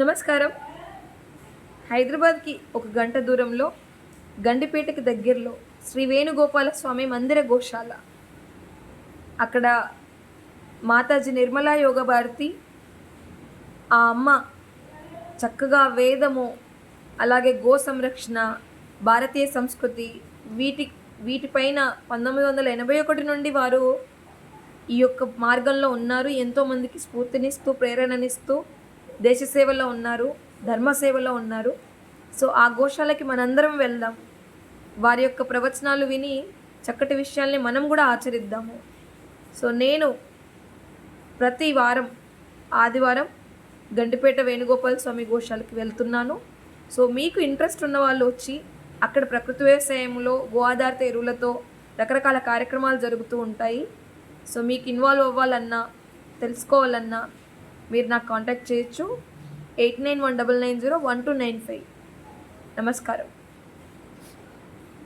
నమస్కారం. హైదరాబాద్కి ఒక గంట దూరంలో గండిపేటకి దగ్గరలో శ్రీ వేణుగోపాల స్వామి మందిర గోశాల. అక్కడ మాతాజీ నిర్మలా యోగ భారతి ఆ అమ్మ చక్కగా వేదము అలాగే గో సంరక్షణ భారతీయ సంస్కృతి వీటి వీటిపైన పంతొమ్మిది వందల ఎనభై ఒకటి నుండి వారు ఈ యొక్క మార్గంలో ఉన్నారు. ఎంతోమందికి స్ఫూర్తినిస్తూ ప్రేరణనిస్తూ దేశ సేవలో ఉన్నారు ధర్మ సేవలో ఉన్నారు. సో ఆ గోశాలకి మనందరం వెళ్దాం. వారి యొక్క ప్రవచనాలు విని చక్కటి విషయాల్ని మనం కూడా ఆచరిద్దాము. సో నేను ప్రతి వారం ఆదివారం గండిపేట వేణుగోపాల స్వామి గోశాలకి వెళ్తున్నాను. సో మీకు ఇంట్రెస్ట్ ఉన్న వాళ్ళు వచ్చి అక్కడ ప్రకృతి వ్యవసాయంలో గో ఆధారిత ఎరువులతో రకరకాల కార్యక్రమాలు జరుగుతూ ఉంటాయి. సో మీకు ఇన్వాల్వ్ అవ్వాలన్నా తెలుసుకోవాలన్నా మీరు నాకు కాంటాక్ట్ చేయొచ్చు. Eight nine one double nine zero one two nine five. నమస్కారం.